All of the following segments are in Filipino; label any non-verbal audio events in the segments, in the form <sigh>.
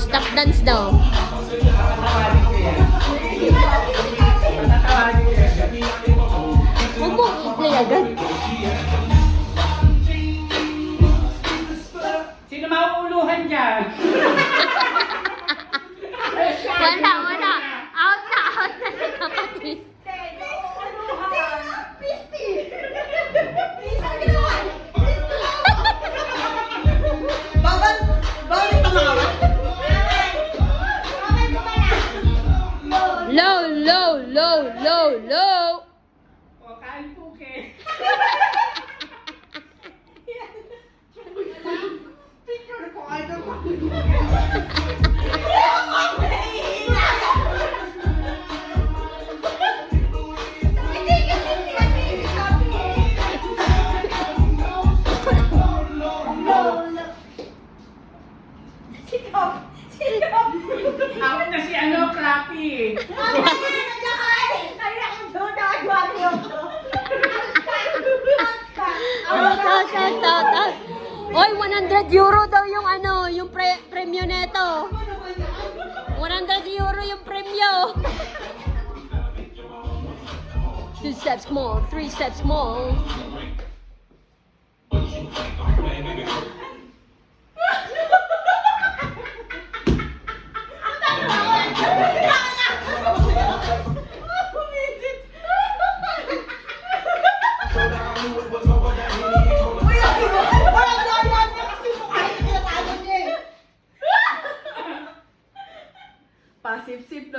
Stop dance daw. low, low, low, low. <laughs> Out, out, out, out, out. Oy, 100 euro daw yung ano, yung pre premyo neto. 100 euro yung premyo. Two steps more, three steps more.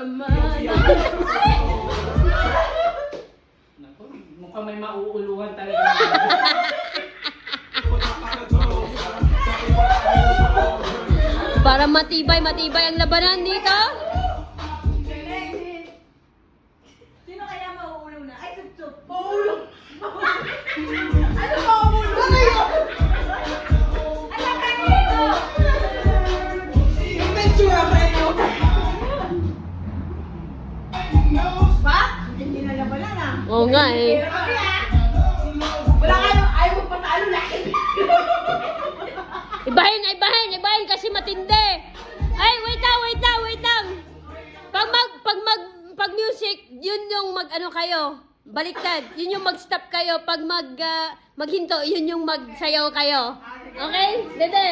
Naman. Naku, mukhang may mauuluhan talaga. Para matibay, matibay ang labanan dito. Sino kaya mauulo na? Ay, tup-tup. Mauulo. <laughs> Ba? Hindi na. Oo nga eh. Ah. Wala kayo, ayaw mo patalo lahat. <laughs> Ibahin, ibahin, ibahin kasi matindi. Ay, wait lang, wait lang, wait lang. Pag mag, pag mag, pag music, yun yung mag, ano kayo, baliktad. Yun yung mag-stop kayo. Pag mag, ah, maghinto, yun yung magsayaw kayo. Okay? Dede.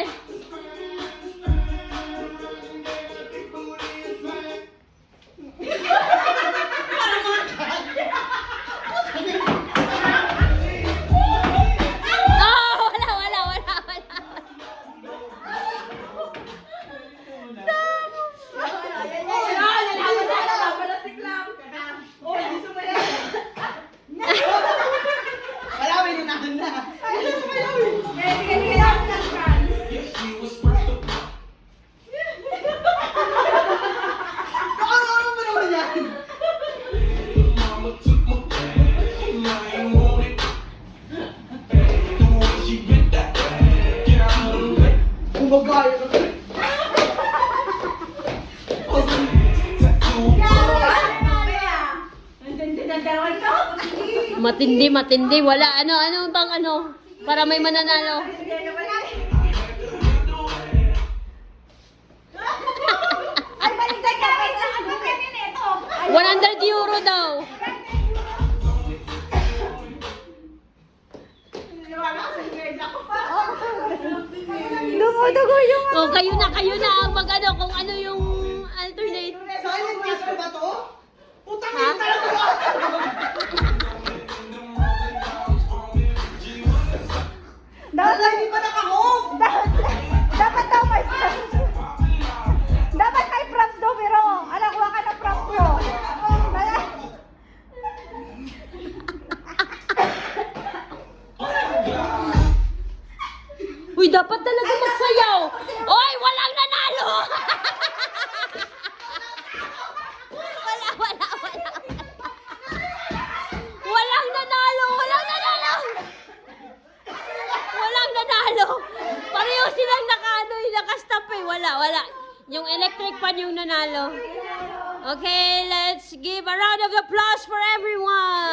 Ka rin. Matindi, matindi. Wala, ano, ano bang ano? Para may mananalo. Dumudugo yung... Oh, kayo na, kayo na ang mag ano, kung ano yung alternate. Silent disco ba to? Putang ina talaga! Dapat hindi pa naka-off! Dapat daw may props. Dapat may props daw, pero alam ko ka ng props ko. Uy, dapat talaga magsayaw. Oy, walang nanalo. wala, wala, wala. Walang nanalo, walang nanalo. Walang nanalo. Pareho silang nakaano, eh, nakastop eh. Wala, wala. Yung electric pan yung nanalo. Okay, let's give a round of applause for everyone.